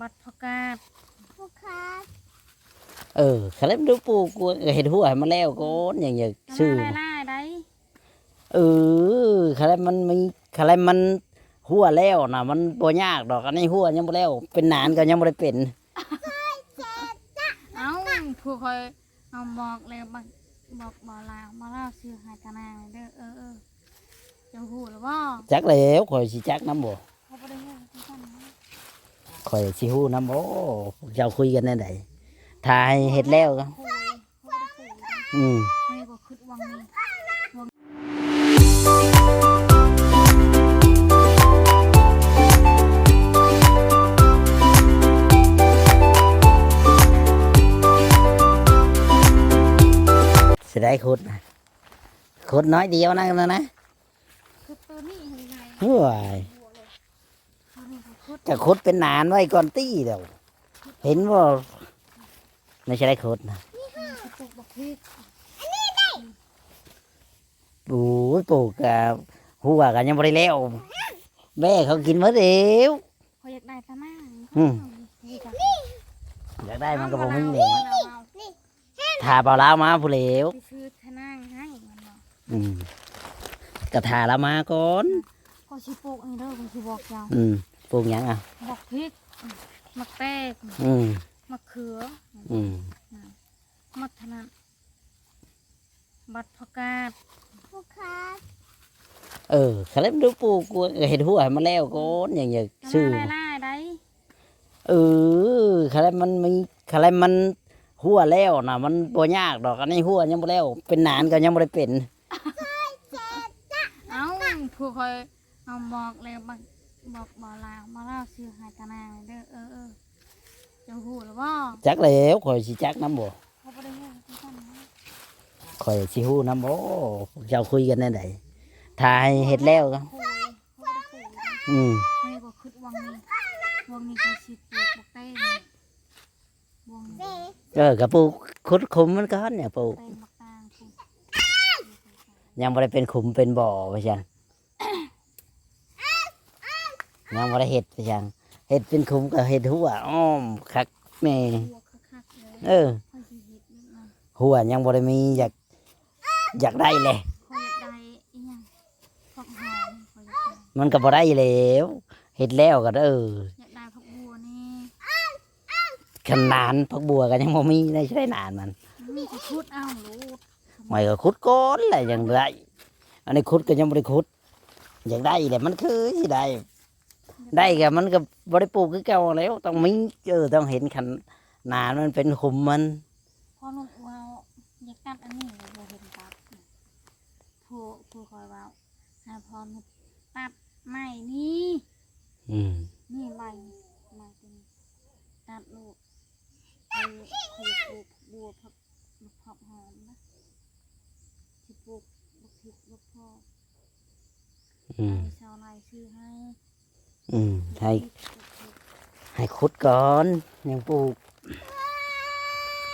บัตรประกาศลูกค้าเออคาเล็บดูปูกูก็เห็นหัวให้มันแล้วก่อนอย่างอย่างแล้วชื่อมาไล่ๆได้เออคาเล็บมันมีคาเล็บมันหัวแล้วนะมันบ่ยากดอกอันนี้หัวยังบ่แล้ว เป็นหนานก็ยังบ่ได้เป็นเอ้าผู้คอยเอาบอกเลยบอกบอกบอกลาวมาเล่าซื้อหายตะนางเด้อเออเออจะหูหรือว่าจักแล้วข่อยสิจักน้ำบ่ เขาบ่ได้เฮ็ดที่กันนะข่อยสิฮู้น้ำบ่พวกเจ้าคุยกันได้ไดถ้าให้เฮ็ดแล้วก็คุยเขาบ่ได้คุยอืม ให้ก็คิดวังนี้สิได้ขุดนะขุดน้อยเดียวนั่นนะนะคือตัวนี้เห็นไงเฮ้ยตัวนี้ก็คิด จะขุดเป็นนานไว้ก่อนตี้เดียวเห็นว่าไม่ใช่ได้ขุดนะกระปุกบักพริกปลูกปลูกกับหัวกันยังบ่ได้แล้วแม่เขากินมาเดียวเขาอยากได้ตะนางอืมนี่จ้ะอยากได้มันก็บ่มีเลยเอาเอาเอาทาเปล่าแล้วมาผู้เหลวไปซื้อตะนางให้มันเนาะอืมกระทาแล้วมาก่อนก็สิปลูกอันนี้เด้อก็สิบอกเจ้าอืม ปลูกหยังอะบักพริกมะแตกอืมมะเขืออืมมัทนาบัตรประกาศลูกค้าเออเขาเล่นดูปลูกกูก็เห็นหัวให้มันแล้วก่อนอย่างอย่างแล้วชื่อมาไล่ๆได้เออคาเลบมันมีคาเลบมันหัวแล้วนะมันบ่ยากดอกอันนี้หัวยังบ่แล้ว เป็นหนานก็ยังบ่ได้เป็น เอ้าผู้คอยเอาบอกเลยบอก บอกบอกลาวมาเล่าซื้อหายตะนางเด้อเออเออจะหูหรือว่าจักแล้วข่อยสิจักน้ำบ่เขาบ่ได้เฮ็ดที่กันนะข่อยสิฮู้น้ำบ่พวกเจ้าคุยกันได้ไดถ้าให้เฮ็ดแล้วก็คุยเขาบ่ได้คุยนะอืมให้ก็คิดวังนี้วังนี้ก็สิปลูกบักเต้นวังนี้เออกระปลูกขุดคุมมันก่อนเนี่ยปลูกเต้นบักตางปลูกยังบ่ได้เป็นขุมเป็นบ่อว่าซั่น ยังบ่ได้เฮ็ดว่าซั่นเฮ็ดเป็นขุมก็เฮ็ดหัวอ้อมคักแม่หัวคักๆเลยเออเขาสิเฮ็ดนี่นะหัวยังบ่ได้มีอยากอยากได้เลยเขาอยากได้อีหยังผักหอมเขาอยากได้มันก็บ่ได้แล้วเฮ็ดแล้วก็เอออยากได้ผักบัวนี่ขนานพักบัวก็ยังบ่มีได้ใช้นานมันมีแต่พูดเอาลูกไม่ก็ขุดก้อนแหละยังได้อันนี้ขุดก็ยังบ่ได้ขุดอยากได้แหละมันคือสิได้ ได้ก็มันก็บ่ได้ปลูกคือเก่าแล้ว ต้องมีเออต้องเห็นขนานมันเป็นขุมมันพอหนุ่มว่าอยากตัดอันนี้เลยบ่เห็นตัดผู้ผู้คอยว่าให้พอหนุ่มตัดไม้นี่อืมนี่ไม้ไม้ตัวนี้ตัดลูกคือคือปลูกบัวผักผักหอมนะสิปลูกบักพริกบักพอกอืมให้ชาวนาซื้อให้ อืมให้บักพริกให้ขุดก่อนยังปลูก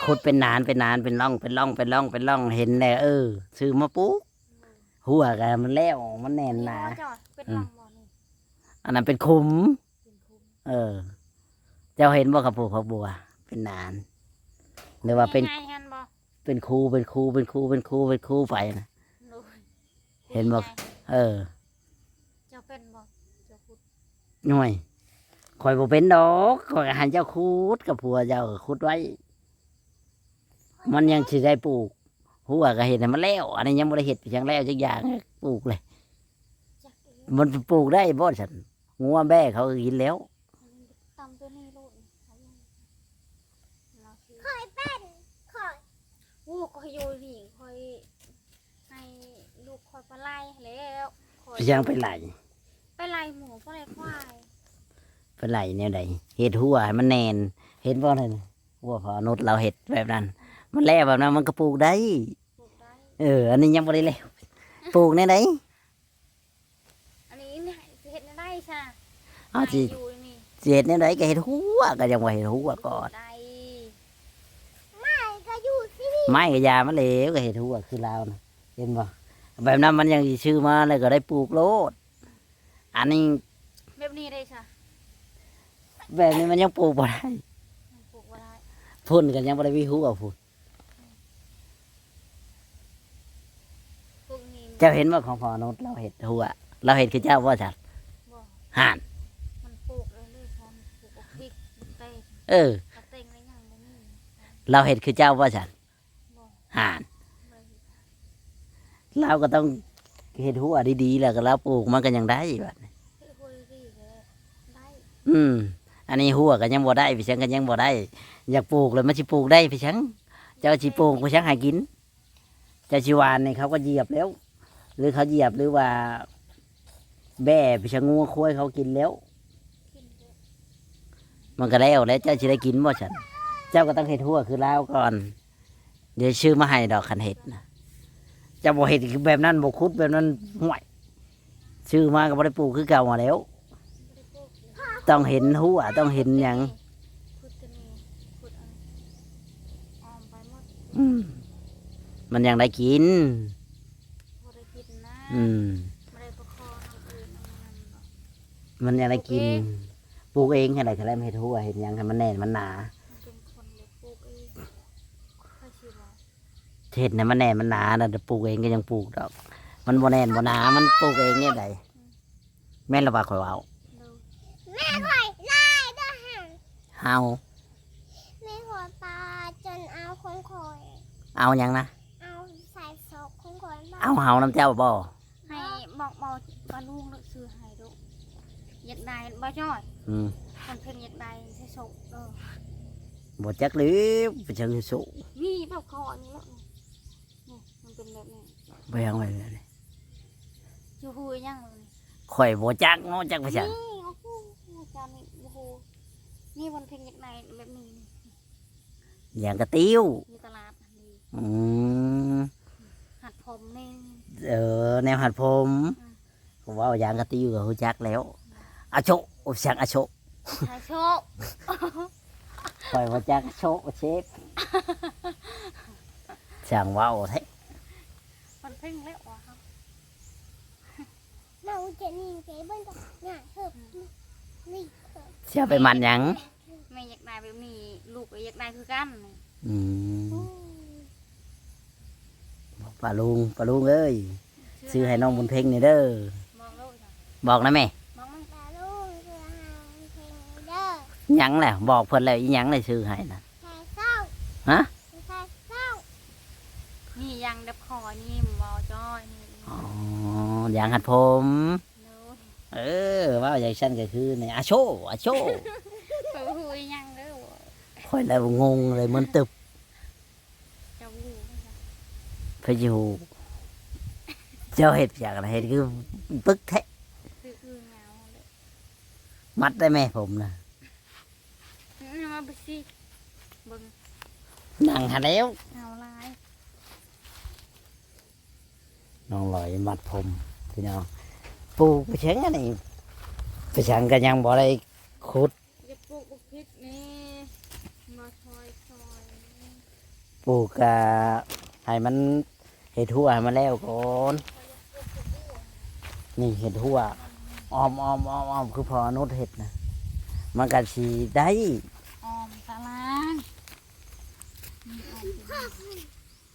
ขุดเป็นนานเป็นนานเป็นร่องเป็นร่องเป็นร่องเป็นร่องเห็นแล้วเออซื้อมาปลูกหัวกันมันแล้วมันแน่นหนานี่บ่จอดเป็นลำบ่นี่อันนั้นเป็นขุมเป็นคุ้มเออ เจ้าเห็นบ่กับปลูกผักบัว เป็นนานหรือว่าเป็นไงฮันบ่เป็นครูเป็นครูเป็นครูเป็นครูเป็นครูไปนะโอ้ยเห็นบ่เออ เจ้าเป็นบ่เจ้าพูด หน่วยคอยบ่เป็นดอกคอยหันเจ้าคูดกับผัวเจ้าคูดไว้ มันยังสิได้ปลูกหัวก็เห็นให้มันแล้วอันนี้ยังบ่ได้เห็ดไปยังแล้วจักอย่างปลูกเลยจักอีมันปลูกได้บ่ฉันงัวแม่เขาก็กินแล้วตำตัวนี้ลูกเอาลงเราสิคอยเป็นคอยโอ้ก็อยู่นี่คอยให้ลูกคอยไปไล่แล้วคอยไปยังไปไหล ไปไล่หมูไปไล่ควายไปไหลแนวใดเห็ดหัวให้มันแน่นเห็นบ่นั่นน่ะหัวพอนุษเราเห็ดแบบนั้น มันแล้วแบบนั้นมันก็ปลูกได้ ปลูกได้ เออ อันนี้ยังบ่ได้แล้วปลูกในไหนอันนี้เนี่ยสิเฮ็ดได้ใช่เอาสิให้อยู่นี่สิเห็ดในไหนก็เห็ดหัวก็ยังว่าเห็ดหัวก่อนได้ไม่ก็อยู่ที่นี่ไม้กับยามันเหลวก็เห็ดหัวคือลาวนะเห็นบ่แบบนั้นมันยังสิชื่อมาเลยก็ได้ปลูกโลด อันนี้แบบนี้ได้ใช่แบบนี้มันยังปลูกบ่ได้มันปลูกบ่ได้พุ่นกันยังบ่ได้วิหูเอาพุ่นปลูกนี่เจ้าเห็นว่าของพ่อนุชเราเห็ดหัวเราเห็ดคือเจ้าว่าจัดบ่ห่านมันปลูกเลยเลยพร้อมปลูกบักพริกบักเต้งเออ บักเต้งอะไรอย่างบ่มีเราเห็ดคือเจ้าว่าจัดบ่ห่าน บ่เฮ็ดเราก็ต้อง เห็ดหัวดีๆแล้วก็เราปลูกมันก็ยังได้บัดนี้อืม อันนี้หัวก็ยังบ่ได้พี่ชังก็ยังบ่ได้ อยากปลูกเลยมันสิปลูกได้พี่ชังเจ้าสิปลูกพี่ชังให้กินเจ้าชิวานนี่เขาก็เหยียบแล้ว หรือเขาเหยียบหรือว่า แบ่พี่ชังงัวควายเขากินแล้ว มันก็แล้วแล้วเจ้าจะได้กินบ่ฉัน เจ้าก็ต้องเห็ดหัวคือลาวก่อน เดี๋ยวชื่อมาให้ดอกขันเห็ดนะ จ้าบ่เห็ดคือแบบนั้นบ่คุดแบบนั้นห่วยชื่อมาก็บ่ได้ปลูกคือเก่ามาแล้วบ่ได้ปลูกเลยต้องเห็นหัวต้องเห็นหยังขุดตัวนี้ขุดเอาออมไปหมดอืมมันยังได้กินบ่ได้กินนะอืมบ่ได้ประคองน้ำอื่นน้ำมันเนาะมันยังได้กินปลูกเองปลูกเองให้ได้ก็ได้เห็ดหัวเห็ดหยังให้มันแน่นมันหนา มันเป็นคนเลยปลูกเองค่อยสิว่า เห็ดให้มันแน่นมันหนานะแต่ปลูกเองก็ยังปลูกดอก มันบ่แน่นบ่หนา มันปลูกเองเนี่ยได้แม่นละบาข่อยเอาเด้อแม่ข่อยไล่ทหารเฮาแม่ข่อยปลาจนเอาคนข่อยเอาหยังนะ เอาใส่ศอกคนข่อยมาเอาเฮาน้ำเจ้าบ่ให้บอกบอกปลาลุงเด้อซื้อให้เดูอยากได้บ่จ้อยอืมคนเพิ่นอยากได้ใส่สุกเด้อบ่จักหรือไปเชิงสุนี่แบบคออันนี้แล้วนี่ มันเป็นแบบนี้ไปยังไงเลยอยู่หูยังเลยข่อยบ่จักเนาะจักไปจังนี่โอ้โหจานนี่โอ้โหนี่มันเพิ่งอยากได้แบบนี้นี่อย่างกระติ้วอยู่ตลาดอันนี้อืมหัดผมนี่เออแนวหัดผมผมว่าอย่างกระติ้วก็ฮู้จักแล้วอาโชโอ้จักอาโชใช้โชคข่อยบ่จักอาโชเชฟช่างเว้าแท้ มันเพิ่งแล้วอะครับเราจะหนีไปเบิ้ลกับเนี่ยเถิบนี่เถิบเสียไปมันหยังแม่อยากได้แบบนี้ลูกก็อยากได้คือกันนี่อืมอืมป้าลุงป้าลุงเอ้ยซื้อให้น้องบุญเพ็งนี่เด้อมองโลกจ้ะบอกนะแม่มองมันปลาลูกเรือหางเพลงเด้อหยังแหละบอกเพิ่นแล้วอีหยังเลยซื้อให้นะแค่เศร้าฮะ แค่เศร้านี่ยังดับคอนี่มบอ จ้อยนี่อ๋ออย่างหัดผม โน้ตเออว่าอย่างฉันก็คือในอาโชอาโชไปหูยังเด้อค่อยแล้วงงเลยเหมันตึบจะวูจ้ะพะยูเจ้าเห็ดอย่างไรเห็ดคือปึกแทะคือคือเงาเลยมัดได้ไหมผมนะนี่มาไปสิเบิ่งนั่งหาแล้วเงาลาย น้องลอยมัดผมพี่น้องปลูกไปเช้งอันนี้ไปเช้งก็ยังบ่ได้ขุดจะปลูกบุกพริกนี่มาซอยซอยปลูกกะให้มันเห็ดหัวให้มันแล้วก่อนนี่เห็ดหัวออมออมออมออมคือพออนุษเห็ดนะมันก็สีได้ออมตารางนี่ออมเป็น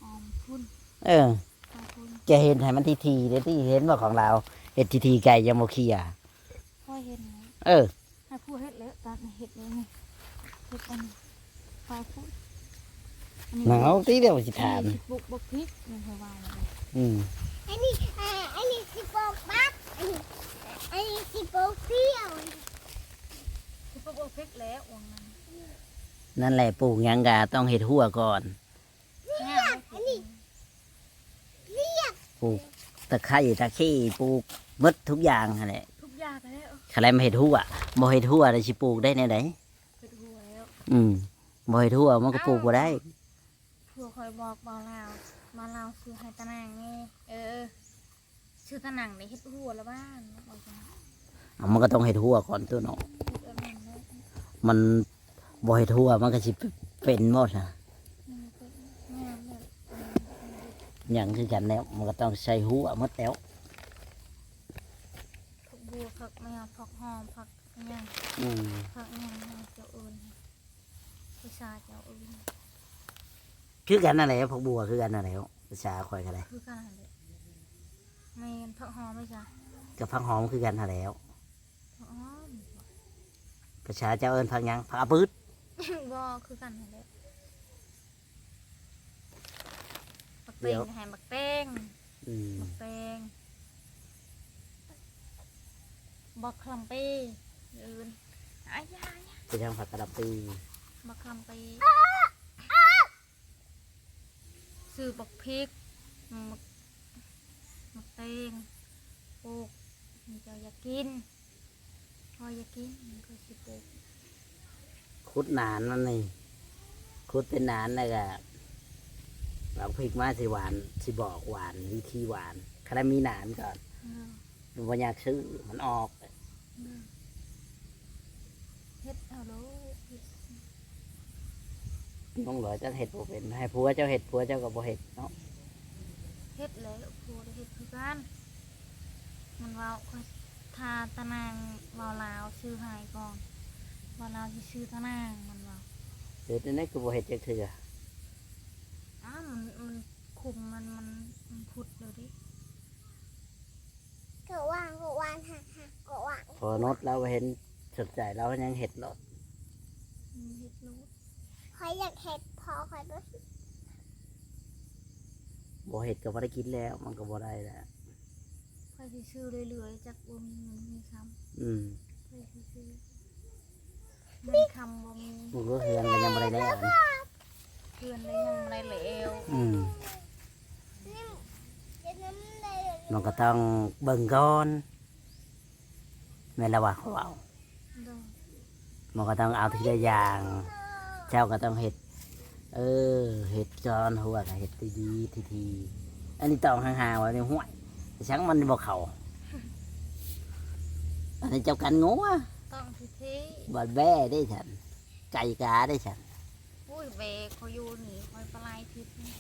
ออมพุ่นเออออมพุ่น จะเห็นให้มันทีทีๆเด้อที่เห็นว่าของเราเห็ดทีทีๆไก่ยังโมเคียพ่อเห็นไหมเออ ให้ผู้เฮ็ดเลยตาเฮ็ดเลยนี่เฮ็ดอันนี้ไปพูดอันนี้หนาวที่เดียวสิถาม อันนี้สิปลูกบุกพริกนี่คือว่าอะไรอืมอันนี้เอ่ออันนี้สิโปกบักอันนี้อันนี้สิโปกเปรี้ยวสิปลูกบุกพริกแล้ววงนั้นนั่นแหละปลูกหยังกะต้องเห็ดหัวก่อน เนี่ย อันนี้เรียก ปลูกตะไคร้ตะขี้ปลูกหมดทุกอย่างนั่นแหละทุกอย่างแล้วใครมาเห็ดหัวบ่เห็ดหัวได้สิปลูกได้แนวไหนเฮ็ดหัวแล้วอืมบ่เห็ดหัวมันก็ปลูกบ่ได้เพื่อคอยบอกบ่าวลาวบ่าวลาวซื้อให้ตะนางนี่เออซื้อตะนางนี่เฮ็ดหัวแล้วบ้านบอกจังเอามันก็ต้องเห็ดหัวก่อนตัวเนาะเฮ็ดอันนั้นเด้อมันบ่เห็ดหัวมันก็สิเป็นหมดนะ นี่ก็งามแบบ หยังคือกันแล้ว มันก็ต้องใส่หัวหมดแล้วผักบัวผักแมวผักหอมผักกยังอืมพักยังให้เจ้าอื่นผู้ชายเจ้าอื่นคือกันนั่นแหละพวกบัวคือกันนั่นแหละภาษาคอยกันเลยคือกันเลยแม่นพักหอมไหมจ๊ะกับพักหอมคือกันนั่นแหล้วพักหอมภาษาเจ้าเอิญพักหยังพักอาปืดบ่คือกันนั่นแหละบัก เต้งให้บักเต้งอืมบักเต้งบักคลัมปีอื่นอายายจะทำผักกระดับปีบักคลัมปีซื้อบักพริกบักบักเต้งปลูกมันจะอยากกินพออยากกินมันก็สิปลูกคุดหนานมันนี่คุดเป็นหนานเลยก็ เอาพริกมาสิหวานสิบอกหวานวิธีหวานคณะมีหนานก่อนเออมันบ่อยากซื้อมันออกเออเฮ็ดเอาโลเฮ็ดน้องหลอยเจ้าเห็ดบ่เป็นให้ผัวเจ้าเห็ดผัวเจ้าก็บ่เห็ดเนาะเฮ็ดแล้วพูดเฮ็ดคือกันมันเว่าค่อยทาตะนางเวาลาวชื่อหายก่อนเวาลาวสิชื่อตะนางมันเว่าเห็ดนั่นก็บ่เห็ดจักเทื่อ อ้าวมันมันคุมมันมันมันพุดเลยดิก็วางก็วางหักหักก็วางพอนดเราเห็นสดใจเรายังเห็ดรถมันเฮ็ดรู้คอยอยากเห็ดพอคอยด้วยบ่เห็ดก็บ่ได้กินแล้ว มันก็บ่ได้แล้วค่อยสิชื่อเรื่อยๆจากบ่มีเงินมีคำอืมค่อยสิชื่อมันคำบ่มี มันก็เฮือนก็ยังบ่ได้แล้วนี่ เพื่อนได้ยังบ่ได้เหลวอืมนี่จะน้ำได้มันก็ต้องเบิ่งก่อนแม่นละว่าเขาเอาเด้อมันก็ต้องเอาทีละอย่าง เจ้าก็ต้องเห็ด เออเห็ดจอนหัวก็เห็ดดีๆทีๆอันนี้ต้องห่างๆไว้ในห้วยช้างมันบอกเขาอันนี้เจ้ากันงัวต้องพิธีบอดแบ้ได้ฉันไก่กาได้ฉันอุ้ ยเบเขาอยู่นี่คอยปลายทิศนี่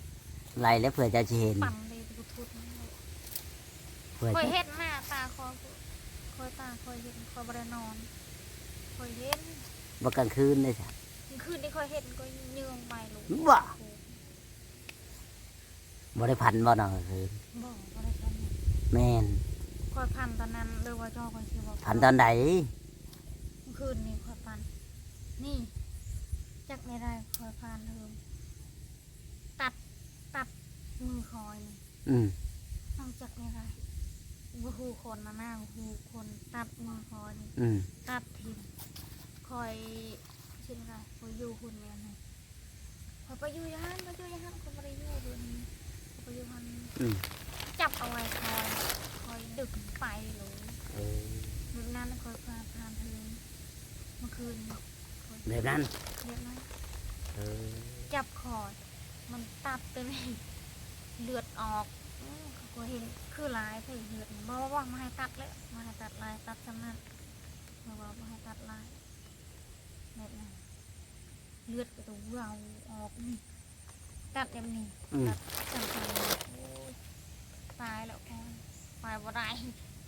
ไล่แล้วเผื่อเจ้าจะเห็นปั่นเลยทุกทุกนี่เผื่อคอยเจ้าเห็นหน้าตาคอยคอยตาคอยเห็นคอยบรินอนคอยเห็นบ่กลางคืนได้ฉันคืนนี้คอยเห็นก็ยืงไปลูกบ้าบ่ได้พันบ่นอนกลางคืนบอกว่าอะไรกันเนี่ยแม่นคอยพันตอนนั้นเรือว่าจอคอยสิบอกพันตอนใดคืนนี้คอยพันนี่ จักไม่ได้คอยพันเทิมตัดตัดมือคอยนี่อืมนอกจากไม่ได้ว่าหูคนนะหน้าหูคนตัดมือคอยนี่อืมตัดทิมคอยชื่ออะไรคอยอยู่คุณแม่นี่คอยไปอยู่อยันไปอยู่อยันคอยไปอยู่เดือนนี้คอยไปอยู่หันอืมจับเอาไว้คอยคอยดึกไปเลยเออ แบบนั้นคอยพาพานเธอเมื่อคืนคอยแบบนั้น เรียกไหมเออจับคอยมันตัดไปเลยเลือดออกอื้อเขาก็เห็นคือลายเพื่อเลือดบอกว่ามาให้ตัดเลยมาให้ตัดลายตัดจำนั้นบอกว่ามาให้ตัดลายแบบนั้นเลือดก็ต้องเราออกนี่ตัดแบบนี้อืมจังจังโอ้ยตายแล้วคอยตายบ่ได้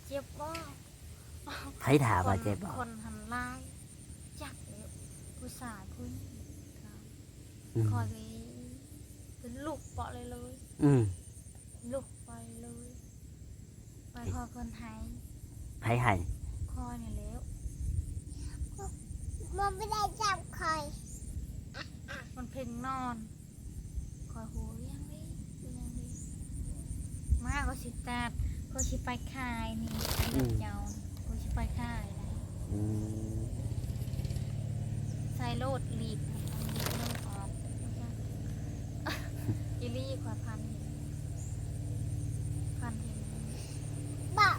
เจ็บบ่ ไผถามว่าเจ็บบ่คนหันลายจักเลย ผู้ชายผู้หญิงครับอืมคอยเลยเป็นลูกเปาะเลยเลย อืมลูกไปเลยไปคอคนไทยไผให้คอยเนี่ยแล้วมันไม่ได้จับคอยมันเพ่งนอนคอยหูยังดียังดีมาก็สิตัดก็สิไปขายนี่เลือดเจ้าก็สิไปขายนะอืมใส่โลดลีดลีดโลดออกอีลี่กว่าพันเห็นพันเห็นบอก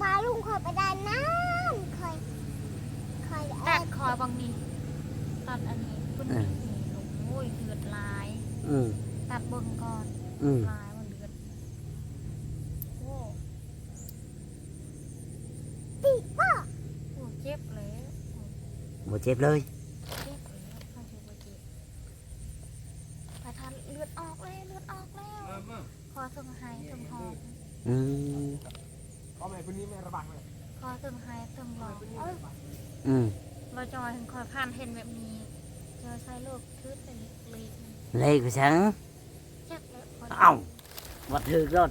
มาลุงคอยไปด้น้ำคอยคอยเอ็ตัดคอบางนี่ตัดอันนี้คุณนี่โอ้ยเลือดลายอืมตัดเบิ่งก่อนอืม ลายมันเลือดโอ้ ติพ่อ โหเจ็บเลย บ่ เจ็บเลยเจ็บเลยข้าเจ็บเจ็บไปทันเลือดออกเลยเลือดออกแล้วคอทั้งหายทั้งหอบอืมเอาแม่คนนี้แม่ระบาดเลยคพอถึงไฮถึงหลอกอืมเราจอยถึงคอยผ่านเห็นแบบนี้เจอใช้ลูกทืดเป็นลีกเลขไปชังจักแล้วคอยเอ้าวัดถือรถ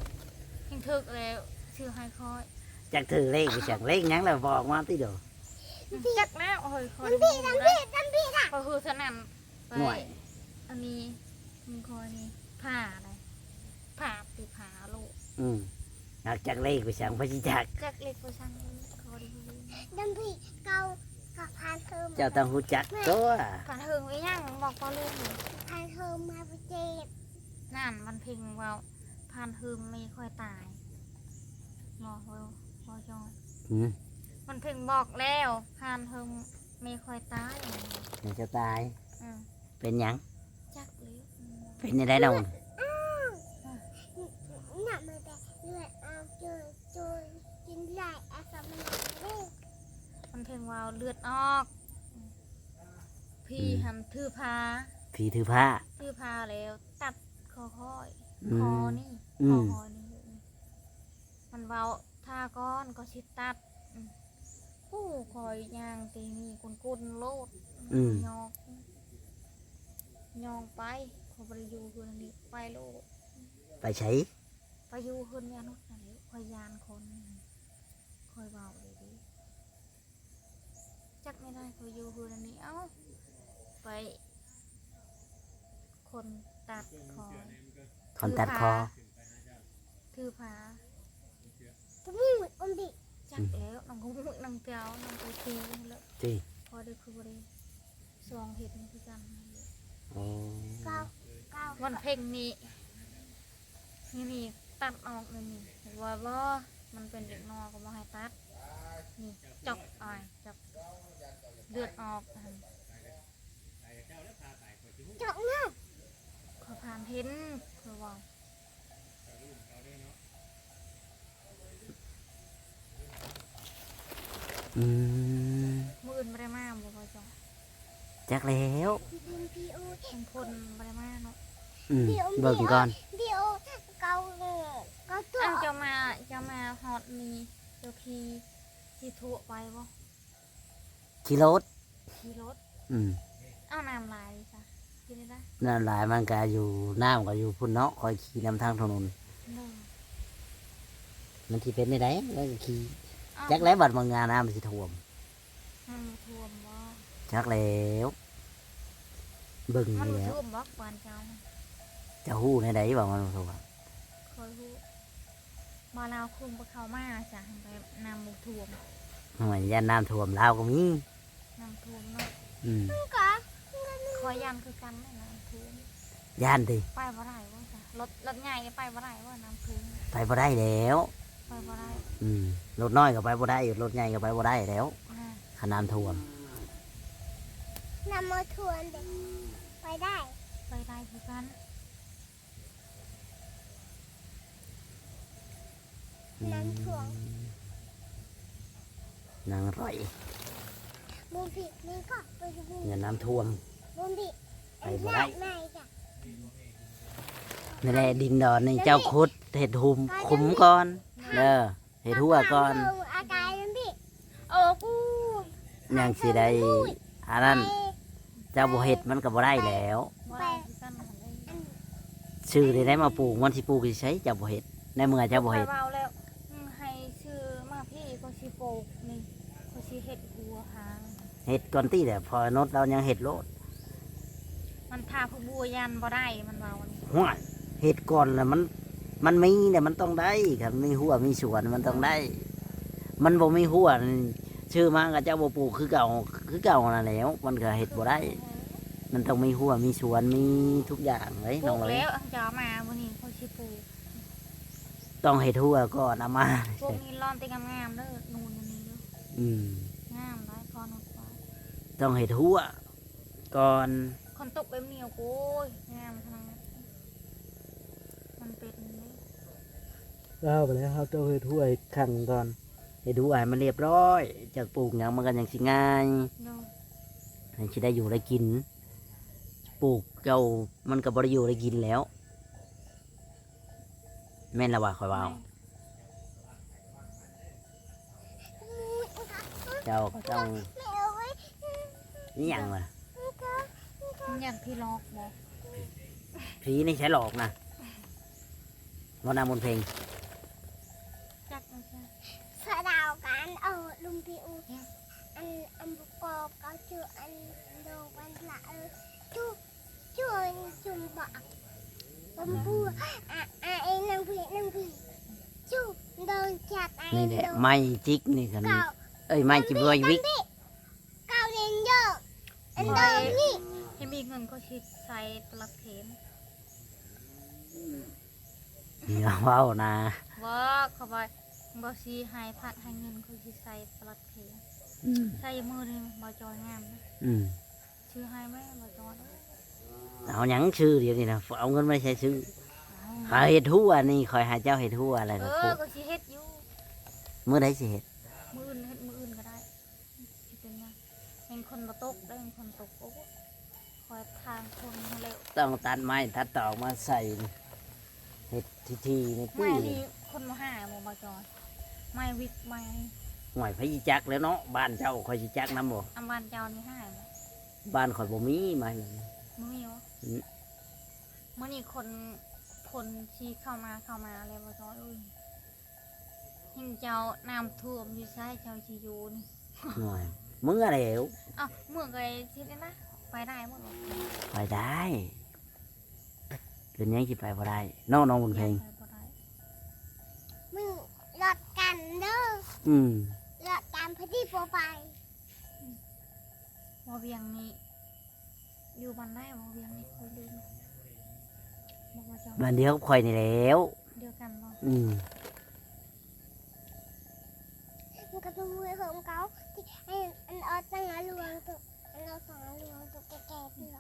ยิงถึกแล้วชื่อไฮคอย จักถือเลขไปชังเลขหยังแล้วบอกมาติเด้อ จักแล้วโอ้ยคอยน้ำพี่น้ำพี่น้ำพี่น่ะพอคือสนั่นไปหน่วย อันนี้มึงคอยนี่ผ่าอะไรผ่าติผ่าลูกอืมอยากจักเลขไปชังพระจิจักจักเล็กกว่าช่างคอยดีน้ำพี่เกากับพานเธอเจ้าต้องรู้จักตัวผ่านหึงไว้ยังบอกพอลูกอยู่พานเธอมาประเจ็บนั่นมันเพ่งเว่าผ่านหึงไม่ค่อยตายบอกเว่าพอจอยอืม มันเพ่งบอกแล้วผ่านหึงไม่ค่อยตายเดี๋ยวจะตาย อืมเป็นหยัง จักเลยอืมเป็นยังไงน้องหนักมาแต่เลือดเอาเจอจนกินไหลอาสมันเล่มันเพ่งเว่าเลือดออกอืมพี่หันถือพาผีถือผ้า ถือพาแล้ว ตัดคอค่อยอืคอม นี่อืคอมคอนี่มันเบาท่าก้อนก็ชิดตัดอืม ผู้คอยย่างตีนี่กุนกุนๆโลดอืม ยองยองไปขอบริยูคืนนี้ไปโลดไปใช้ไปอยูคืนเนี่ยนุษย์อะไรคอยยานคนคอยเบาเลยดิจักไม่ได้คอยอยูคืนนี้เอ้าไป คนตัดคอยคนตัดคอ ถือผาจะมุ่งอมดิ จักแล้วน้องกุ้งน้องเตียวน้องปูทีแล้วที่พอได้คือบริสองเห็ดนี่คือกันโอ้เกาเกาวันเพ่งนี้นี่นี่ตัดออกเลยนี่ว่าบ่มันเป็นเด็กนอกก็บ่ให้ตัดนี่จอกอ่อยจอกเลือดออกอะเจาะเงาขอผ่านเห็นคือว่า อืมมืออื่นบ่ได้มาบ่พอจอกจักแล้วพี่พิมพี่โอเป็นพลบ่ได้มาเนาะอืมเบิ่งก่อนพี่โอเกาเงาเกาตัวอ้าวเจะมาเจะมาฮอดมีเจ้าขี่ขี่ทั่วไปบ่ขี่รถขี่รถอืมอ้าวน้ำลายจ้ะกินได้นั่นหลายมันก็อยู่น้ำก็อยู่พุ่นเนาะคอยขี่นำทางถนน เด้อมันที่เป็นได้ไดแล้วก็ขี่อ้าว จักแล้วบัดบางงานน้ำมันสิท่วมมันบ่ท่วมบ่จักแล้วเบิ่งมันนี่บ่แล้วท่วมบ่ปานเจ้าจะหู้ในใดบอกมันบ่ท่วมเคยฮู้บ่ลาวคุมบ่เข้ามาจ้ะไปน้ำบ่ท่วมหน่วยยานน้ำท่วมลาวก็มีน้ำท่วมเนาะอืมเกาคอยยันคือกันได้น้ำท่วมย่านดิไปบ่ได้ว่าจ้ะรถรถใหญ่ก็ไปบ่ได้ว่าน้ำท่วมไปบ่ได้แล้ว ไปบ่ได้อืมรถน้อยก็ไปบ่ได้รถใหญ่ก็ไปบ่ได้แล้วนะขนาดท่วมนำมาทวนเด็กไปได้ไปได้คือกันน้ำถ่วงนางร่อยบุมพี่นี่ก็ไปดูบุมเงินน้ำท่วม บุมพี่ไปบ่ได้ไหนจ้ะนี่แหละดินดอนนี่เจ้าคุดเห็ดหุมขุมก่อน เด้อเห็ดหัวก่อนอาการนั่นพี่โอ้กูยังสิได้อันนั้นเจ้าบ่เห็ดมันก็บ่ได้แล้วบ่ได้คือกันหั่นเลยชื่อได้ได้มาปลูกมันสิปลูกสิใช้เจ้าบ่เห็ดในเมื่อเจ้าบ่เห็ดเว้าแล้วให้ชื่อมาพี่ก็สิปลูกนี่ก็สิเฮ็ดหัวหางเห็ดก่อนตี้แต่พอนดเรายังเห็ดโลดมันทาผู้บัวยันบ่ได้มันเว้านี่หัวเห็ดก่อนแล้วมัน มันมีเนี่ยมันต้องได้ครับมีหัวมีสวนมันต้องได้ มันบ่มีหัวนี่ชื่อมาก็เจ้าบ่ปลูกคือเก่าคือเก่านั่นแหล้ว มันก็เห็ดบ่ได้ มันต้องมีหัวมีสวนมีทุกอย่างเลยปลูน้องกเลยแล้วจะเอามาวันนี้เขาสิปลูกต้องเห็ดหัวก่อนเอามา พวกนี้ร้อนติงงามๆเด้อนูนนี่เด้ออืม งามได้พอนกไปต้องเห็ดหัวก่อนคนตกแบบเหนียวโอ้ยงามขนาดนั้นมันเป็นนี่ เราไปแล้วครับต้องเห็ดหัวขังก่อนเห็ดหัวให้มันเรียบร้อย จากปลูกหยังมันก็ยังสิง่ายเด้อให้สิได้อยู่ได้กิน ปลูกเก่ามันก็บ่ได้อยู่ได้กินแล้ว แม่นละว่าคอยว่ามูเจ้าก็ต้องไม่เอาไว้นี่หยังวะมันอย่างพี่ลอกบอกผีนี่ใช้หลอกนะวันนามนเพลงาวกันเอาลุงพี่อูอันอันบุกอบก็ชื่ออันโดวันละเออชูชูจุ่มบักบมบูอะอะไอ้นางพี่นางพี่ชูโดนจับไอ้นี่แหละโดนไม้จิกนี่กันเก่าเอ้ยไม้จิบวยวิกเก่าเรียนเยอะอันโดนนี่ให้มีเงินก็ชิดใส่ตลับเข็มนี่เราเว้านะว่าเขาไป บอซีให้พัดให้เงินก็ชิดใส่ตลับเข็มใส่มือนี่บอจอยงามนะอืมชื่อให้ไหมบอจอยเด้อเอาหยังชื่อเดียวนี่นะเอาเงินไม่ใช่ซื้อหาเห็ดทั่วนี่คอยหาเจ้าเห็ดทั่วอะไรเอก็อพูดก็สิเฮ็ดอยู่เมื่อใดสิเห็ดมืออื่นเฮ็ดมืออื่นก็ได้สิเป็นไงเห็นคนมาตกได้เห็นคนตกโอ้คอยทางคนมาเร็วต้องตัดไม้ตัดตอกมาใส่นี่เห็ดทีทีๆในไม่ปี้นี่คนมาหาหมอบอจอย ไม่วิกไม่ห่วยพระยิจักแล้วเนาะบ้านเจ้าคอยสิจักน้ำบ่อำบานเจ้านี่หาบ่บ้านคอยบ่มีไม้เลยมึงมีวะอืมเมื่อนี่คนคนที่เข้ามาเข้ามาอะไรบอจอยเอ้ยหิงเจ้าน้ำท่วมอยู่ใช่เจ้าชีอยู่นี่ห่วยมึงอะไรเหวอ้าวเมื่อไงที่นี่นะไปได้หมดไปได้เป็นหยังสิไปบ่ได้น้องน้องบนเพลง ไป กันเด้ออืมหลักกามพอดีปอไปบ่เบียงนี้อยู่บ้านได้บ่เบียงนี่คุยดูบ้านเดียวกับอยนี่แล้ว เดียวกันบ่อืมมันก็เป็นมือของเขาที่ให้อันเอาตั้งอารวงตัวอันเอาสองอารวงตัวแก่ๆเปลือ